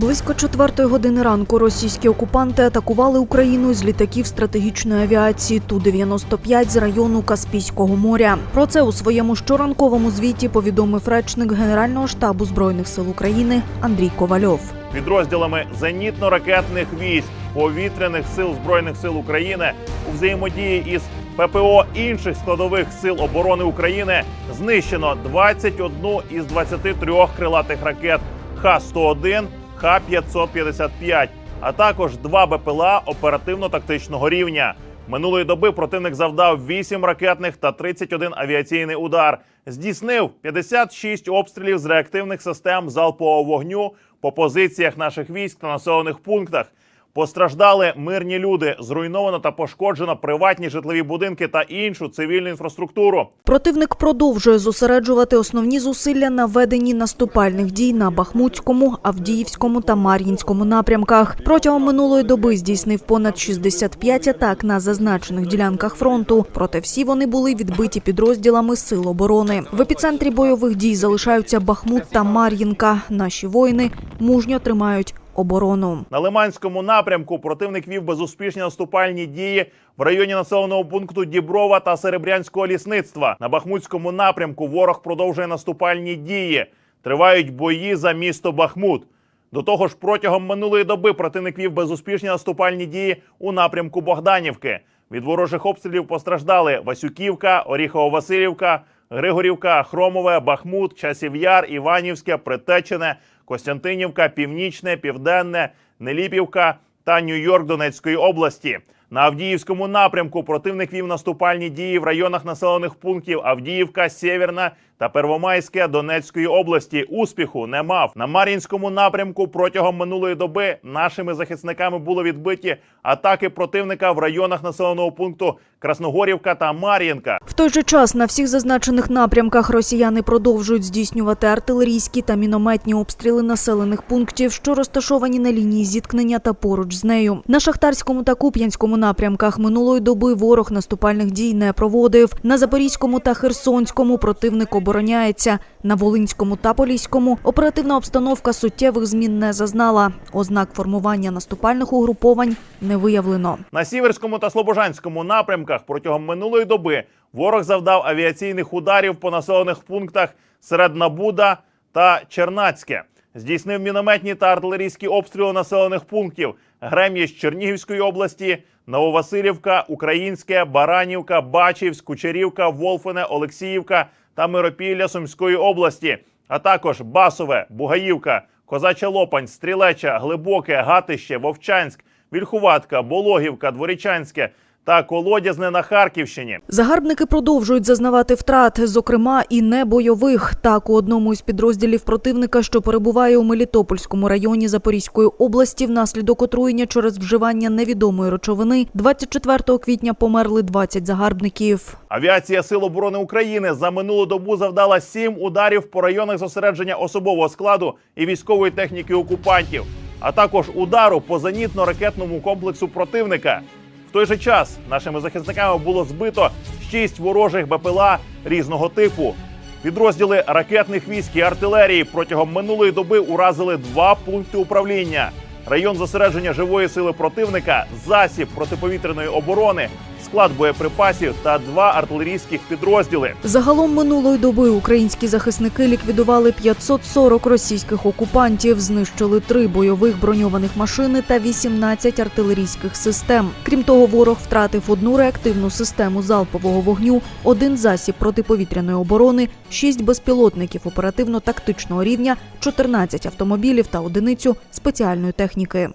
Близько четвертої години ранку російські окупанти атакували Україну з літаків стратегічної авіації Ту-95 з району Каспійського моря. Про це у своєму щоранковому звіті повідомив речник Генерального штабу збройних сил України Андрій Ковальов. підрозділами зенітно-ракетних військ повітряних сил збройних сил України у взаємодії із ППО інших складових сил оборони України знищено 21 із 23 крилатих ракет Х-101, Х-555, а також два БПЛА оперативно-тактичного рівня. Минулої доби противник завдав 8 ракетних та 31 авіаційний удар. Здійснив 56 обстрілів з реактивних систем залпового вогню по позиціях наших військ та населених пунктах. Постраждали мирні люди, зруйновано та пошкоджено приватні житлові будинки та іншу цивільну інфраструктуру. Противник продовжує зосереджувати основні зусилля на веденні наступальних дій на Бахмутському, Авдіївському та Мар'їнському напрямках. Протягом минулої доби здійснив понад 65 атак на зазначених ділянках фронту. Проте всі вони були відбиті підрозділами сил оборони. В епіцентрі бойових дій залишаються Бахмут та Мар'їнка. Наші воїни мужньо тримають оборону. На Лиманському напрямку противник вів безуспішні наступальні дії в районі населеного пункту Діброва та Серебрянського лісництва. На Бахмутському напрямку ворог продовжує наступальні дії. Тривають бої за місто Бахмут. До того ж, протягом минулої доби противник вів безуспішні наступальні дії у напрямку Богданівки. Від ворожих обстрілів постраждали Васюківка, Оріхово-Василівка, Григорівка, Хромове, Бахмут, Часів Яр, Іванівське, Притечене, Костянтинівка, Північне, Південне, Неліпівка та Нью-Йорк Донецької області. На Авдіївському напрямку противник вів наступальні дії в районах населених пунктів Авдіївка, Сєвєрна та Первомайське Донецької області. Успіху не мав. На Мар'їнському напрямку протягом минулої доби нашими захисниками було відбиті атаки противника в районах населеного пункту Красногорівка та Мар'їнка. В той же час на всіх зазначених напрямках росіяни продовжують здійснювати артилерійські та мінометні обстріли населених пунктів, що розташовані на лінії зіткнення та поруч з нею. На шахтарському та куп'янському напрямках минулої доби ворог наступальних дій не проводив. На запорізькому та херсонському противник обороняється. На волинському та поліському оперативна обстановка суттєвих змін не зазнала. Ознак формування наступальних угруповань не виявлено. На Сіверському та Слобожанському напрямках протягом минулої доби ворог завдав авіаційних ударів по населених пунктах Середнабуда та Чернацьке. Здійснив мінометні та артилерійські обстріли населених пунктів Грем'яч Чернігівської області, Нововасилівка, Українське, Баранівка, Бачівськ, Кучерівка, Волфине, Олексіївка та Миропілля Сумської області, а також Басове, Бугаївка, Козача Лопань, Стрілеча, Глибоке, Гатище, Вовчанськ, Вільхуватка, Бологівка, Дворічанське та Колодязне на Харківщині. Загарбники продовжують зазнавати втрат, зокрема і небойових. Так, у одному із підрозділів противника, що перебуває у Мелітопольському районі Запорізької області, внаслідок отруєння через вживання невідомої речовини, 24 квітня померли 20 загарбників. Авіація Сил оборони України за минулу добу завдала сім ударів по районах зосередження особового складу і військової техніки окупантів, а також удару по зенітно-ракетному комплексу противника. В той же час нашими захисниками було збито шість ворожих БПЛА різного типу. Підрозділи ракетних військ і артилерії протягом минулої доби уразили два пункти управління. Район зосередження живої сили противника, засіб протиповітряної оборони, склад боєприпасів та два артилерійських підрозділи. Загалом минулої доби українські захисники ліквідували 540 російських окупантів, знищили три бойових броньованих машини та 18 артилерійських систем. Крім того, ворог втратив одну реактивну систему залпового вогню, один засіб протиповітряної оборони, шість безпілотників оперативно-тактичного рівня, 14 автомобілів та одиницю спеціальної техніки.